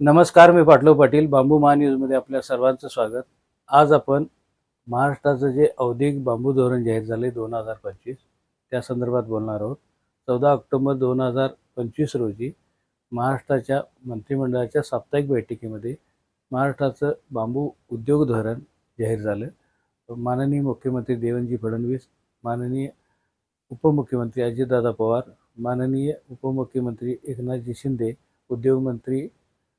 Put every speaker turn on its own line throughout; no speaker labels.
नमस्कार मी पाटलो पाटील बांबू महान्यूजमध्ये आपल्या सर्वांचं स्वागत. आज आपण महाराष्ट्राचं जे औद्योगिक बांबू धोरण जाहीर झाले दोन हजार पंचवीस त्या संदर्भात बोलणार आहोत. चौदा ऑक्टोबर दोन हजार पंचवीस रोजी महाराष्ट्राच्या मंत्रिमंडळाच्या साप्ताहिक बैठकीमध्ये महाराष्ट्राचं बांबू उद्योग धोरण जाहीर झालं. माननीय मुख्यमंत्री देवेंद्रजी फडणवीस माननीय उपमुख्यमंत्री अजितदादा पवार माननीय उपमुख्यमंत्री एकनाथजी शिंदे उद्योगमंत्री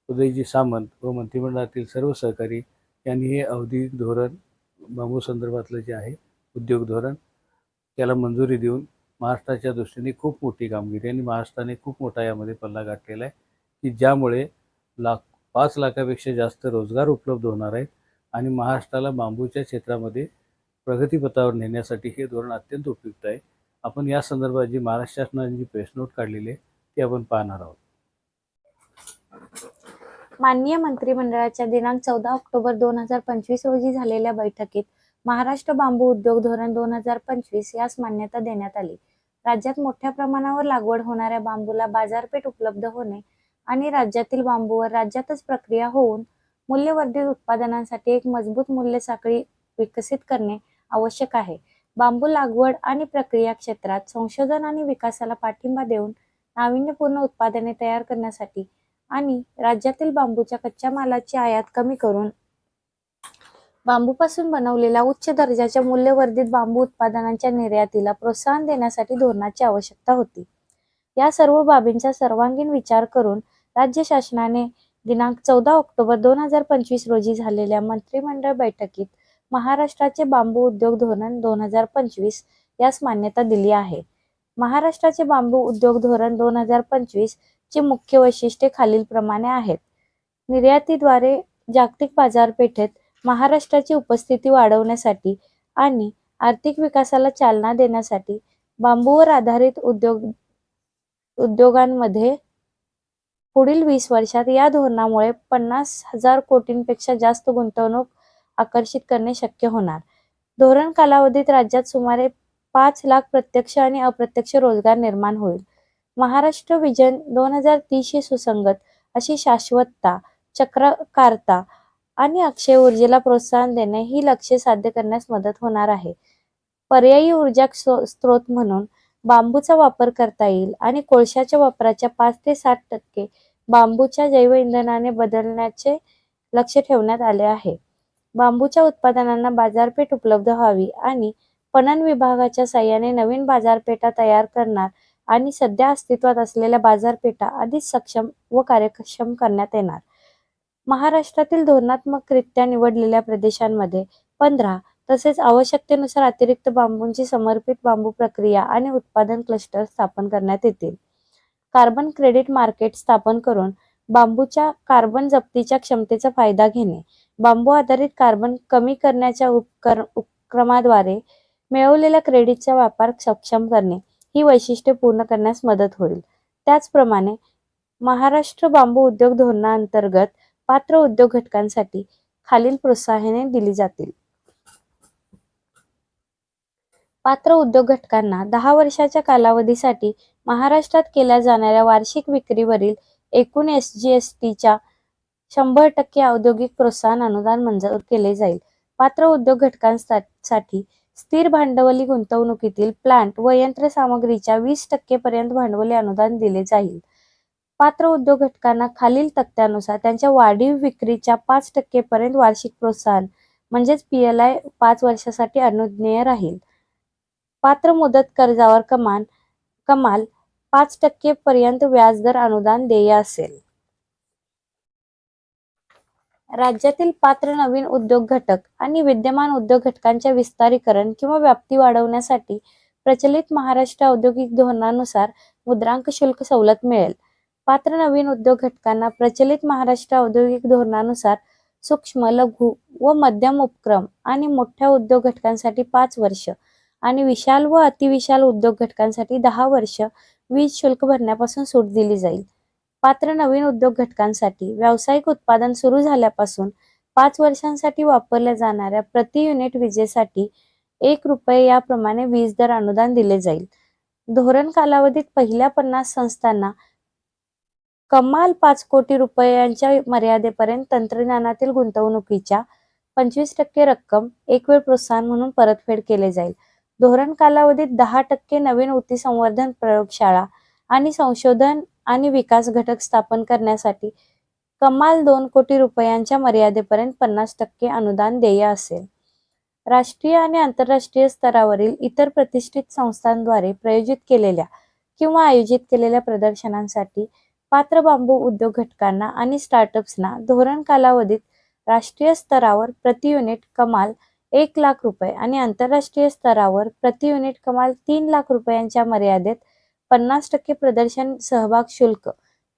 उदयजी सामंत व मंत्रिमंडळातील सर्व सहकारी यांनी हे औद्योगिक धोरण बांबू संदर्भातलं जे आहे उद्योग धोरण त्याला मंजुरी देऊन महाराष्ट्राच्या दृष्टीने खूप मोठी कामगिरी आणि महाराष्ट्राने खूप मोठा यामध्ये पल्ला गाठलेला आहे की ज्यामुळे लाख पाच लाखापेक्षा जास्त रोजगार उपलब्ध होणार आहेत आणि महाराष्ट्राला बांबूच्या क्षेत्रामध्ये प्रगतीपथावर नेण्यासाठी हे धोरण अत्यंत उपयुक्त आहे. आपण या संदर्भात जी महाराष्ट्र शासनाने जी प्रेस नोट काढलेली आहे ती आपण पाहणार आहोत.
माननीय मंत्रिमंडळाच्या दिनांक चौदा ऑक्टोबर दोन हजार पंचवीस रोजी झालेल्या बैठकीत महाराष्ट्र बांबू उद्योग धोरण दोन हजार पंचवीस यास मान्यता देण्यात आली. राज्यात मोठ्या प्रमाणावर लागवड होणाऱ्या बांबूला बाजारपेठ उपलब्ध होणे आणि राज्यातील बांबूवर राज्यातच प्रक्रिया होऊन मूल्यवर्धित उत्पादनांसाठी एक मजबूत मूल्य साखळी विकसित करणे आवश्यक आहे. बांबू लागवड आणि प्रक्रिया क्षेत्रात संशोधन आणि विकासाला पाठिंबा देऊन नाविन्यपूर्ण उत्पादने तयार करण्यासाठी आणि राज्यातील बांबूच्या कच्च्या मालाची आयात कमी करून बांबूपासून बनवलेल्या उच्च दर्जाच्या मूल्यवर्धित बांबू उत्पादनांच्या निर्यातीला प्रोत्साहन देण्यासाठी धोरणाची आवश्यकता होती. या सर्व बाबींचा सर्वांगीण विचार करून राज्य शासनाने दिनांक चौदा ऑक्टोबर दोन हजार पंचवीस रोजी झालेल्या मंत्रिमंडळ बैठकीत महाराष्ट्राचे बांबू उद्योग धोरण दोन हजार पंचवीस यास मान्यता दिली आहे. महाराष्ट्राचे बांबू उद्योग धोरण दोन हजार पंचवीस ची मुख्य वैशिष्ट्ये खालीलप्रमाणे आहेत. निर्यातीद्वारे जागतिक बाजारपेठेत महाराष्ट्राची उपस्थिती वाढवण्यासाठी आणि आर्थिक विकासाला चालना देण्यासाठी बांबूवर आधारित उद्योग उद्योगांमध्ये पुढील वीस वर्षात या धोरणामुळे पन्नास हजार कोटींपेक्षा जास्त गुंतवणूक आकर्षित करणे शक्य होणार. धोरण कालावधीत राज्यात सुमारे पाच लाख प्रत्यक्ष आणि अप्रत्यक्ष रोजगार निर्माण होईल. महाराष्ट्र विजन दोन हजार तीसशी सुसंगत अशी शाश्वतता चक्रकारता आणि अक्षय ऊर्जेला प्रोत्साहन देणे ही लक्ष्य साध्य करण्यास मदत होणार आहे. पर्यायी ऊर्जा स्रो- स्रोत म्हणून बांबूचा वापर करता येईल आणि कोळशाच्या वापराच्या पाच ते सात टक्के बांबूच्या जैव इंधनाने बदलण्याचे लक्ष ठेवण्यात आले आहे. बांबूच्या उत्पादनांना बाजारपेठ उपलब्ध व्हावी आणि पणन विभागाच्या साह्याने नवीन बाजारपेठा तयार करणार आणि सध्या अस्तित्वात असलेल्या बाजारपेठा अधिक सक्षम व कार्यक्षम करण्यात येणार. महाराष्ट्रातील धोरणात्मकरित्या निवडलेल्या प्रदेशांमध्ये पंधरा तसेच आवश्यकतेनुसार अतिरिक्त बांबूंची समर्पित बांबू प्रक्रिया आणि उत्पादन क्लस्टर स्थापन करण्यात येतील. कार्बन क्रेडिट मार्केट स्थापन करून बांबूच्या कार्बन जप्तीच्या क्षमतेचा फायदा घेणे बांबू आधारित कार्बन कमी करण्याच्या उपकर उपक्रमाद्वारे मिळवलेल्या क्रेडिटचा व्यापार सक्षम करणे ही वैशिष्ट्ये पूर्ण करण्यास मदत होईल. त्याचप्रमाणे महाराष्ट्र बांबू उद्योग धोरणाअंतर्गत पात्र उद्योग घटकांसाठी खालील प्रोत्साहने दिली जातील. पात्र उद्योग घटकांना दहा वर्षाच्या कालावधीसाठी महाराष्ट्रात केल्या जाणाऱ्या वार्षिक विक्रीवरील एकूण एस जी एस टीच्या शंभर टक्के औद्योगिक प्रोत्साहन अनुदान मंजूर केले जाईल. पात्र उद्योग घटकांसाठी स्थिर भांडवली गुंतवणुकीतील प्लांट व यंत्रसामग्रीच्या वीस टक्के पर्यंत भांडवली अनुदान दिले जाईल. पात्र उद्योग घटकांना खालील तक्त्यानुसार त्यांच्या वाढीव विक्रीच्या पाच टक्के पर्यंत वार्षिक प्रोत्साहन म्हणजेच पीएलआय पाच वर्षासाठी अनुज्ञेय राहील. पात्र मुदत कर्जावर कमान कमाल पाच टक्के पर्यंत व्याजदर अनुदान देय असेल. राज्यातील पात्र नवीन उद्योग घटक आणि विद्यमान उद्योग घटकांच्या विस्तारीकरण किंवा व्याप्ती वाढवण्यासाठी प्रचलित महाराष्ट्र औद्योगिक धोरणानुसार मुद्रांक शुल्क सवलत मिळेल. पात्र नवीन उद्योग घटकांना प्रचलित महाराष्ट्र औद्योगिक धोरणानुसार सूक्ष्म लघु व मध्यम उपक्रम आणि मोठ्या उद्योग घटकांसाठी पाच वर्ष आणि विशाल व अतिविशाल उद्योग घटकांसाठी दहा वर्ष वीज शुल्क भरण्यापासून सूट दिली जाईल. पात्र नवीन उद्योग घटकांसाठी व्यावसायिक उत्पादन सुरू झाल्यापासून पाच वर्षांसाठी वापरल्या जाणाऱ्या प्रति युनिट विजेसाठी एक रुपये याप्रमाणे वीज दर अनुदान दिले जाईल. धोरण कालावधीत पहिल्या पन्नास संस्थांना कमाल पाच कोटी रुपयांच्या मर्यादेपर्यंत तंत्रज्ञानातील गुंतवणुकीच्या पंचवीस टक्के रक्कम एक वेळ प्रोत्साहन म्हणून परतफेड केले जाईल. धोरण कालावधीत दहा टक्के नवीन ऊती संवर्धन प्रयोगशाळा आणि संशोधन आणि विकास घटक स्थापन करण्यासाठी कमाल दोन कोटी रुपयांच्या मर्यादेपर्यंत पन्नास टक्के अनुदान देय असेल. राष्ट्रीय आणि आंतरराष्ट्रीय स्तरावरील इतर प्रतिष्ठित संस्थांद्वारे प्रयोजित केलेल्या किंवा आयोजित केलेल्या प्रदर्शनांसाठी पात्र बांबू उद्योग घटकांना आणि स्टार्टअप्सना धोरण कालावधीत राष्ट्रीय स्तरावर प्रति युनिट कमाल एक लाख रुपये आणि आंतरराष्ट्रीय स्तरावर प्रति युनिट कमाल तीन लाख रुपयांच्या मर्यादेत पन्नास टक्के प्रदर्शन सहभाग शुल्क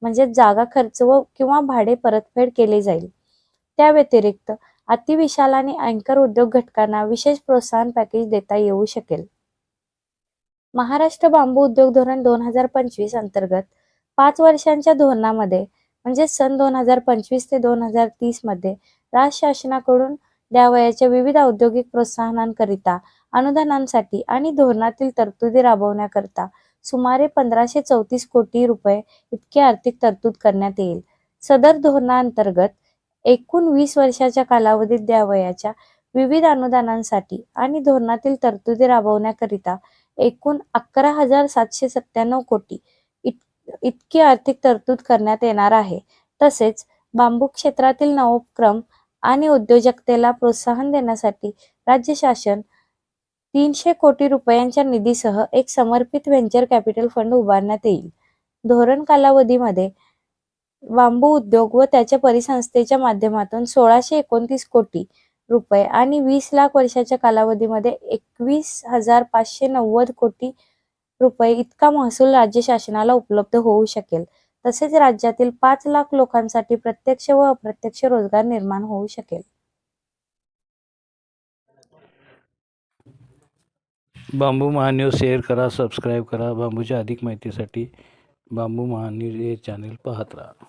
म्हणजे जागा खर्च व किंवा भाडे परतफेड केले जाईल. त्या व्यतिरिक्त अतिविशाल आणि अँकर उद्योग घटकांना विशेष प्रोत्साहन पॅकेज देता येऊ शकेल. महाराष्ट्र बांबू उद्योग धोरण दोन हजार पंचवीस अंतर्गत पाच वर्षांच्या धोरणामध्ये म्हणजे सन दोन हजार पंचवीस ते दोन हजार तीसमध्ये राज्य शासनाकडून द्यावयाच्या विविध औद्योगिक प्रोत्साहनांकरिता अनुदानांसाठी आणि धोरणातील तरतुदी राबवण्याकरता सुमारे पंधराशे चौतीस कोटी रुपये इतकी आर्थिक तरतूद करण्यात येईल. सदर धोरणाअंतर्गत एकूण वीस वर्षाच्या कालावधीत द्यावयाच्या विविध अनुदानांसाठी आणि धोरणातील तरतुदी राबवण्याकरिता एकूण अकरा हजार सातशे सत्त्याण्णव कोटी इत- इतकी आर्थिक तरतूद करण्यात येणार आहे. तसेच बांबू क्षेत्रातील नवोपक्रम आणि उद्योजकतेला प्रोत्साहन देण्यासाठी राज्य शासन तीनशे कोटी रुपयांच्या निधीसह एक समर्पित व्हेंचर कॅपिटल फंड उभारण्यात येईल. धोरण कालावधीमध्ये बांबू उद्योग व त्याच्या परिसंस्थेच्या माध्यमातून सोळाशे एकोणतीस कोटी रुपये आणि वीस लाख वर्षाच्या कालावधीमध्ये एकवीस हजार पाचशे नव्वद कोटी रुपये इतका महसूल राज्य शासनाला उपलब्ध होऊ शकेल. तसेच राज्यातील पाच लाख लोकांसाठी प्रत्यक्ष व अप्रत्यक्ष रोजगार निर्माण होऊ शकेल.
बांबू महान्यूज शेअर करा सबस्क्राईब करा. बांबूच्या अधिक माहितीसाठी बांबू महान्यूज हे चॅनेल पाहत राहा.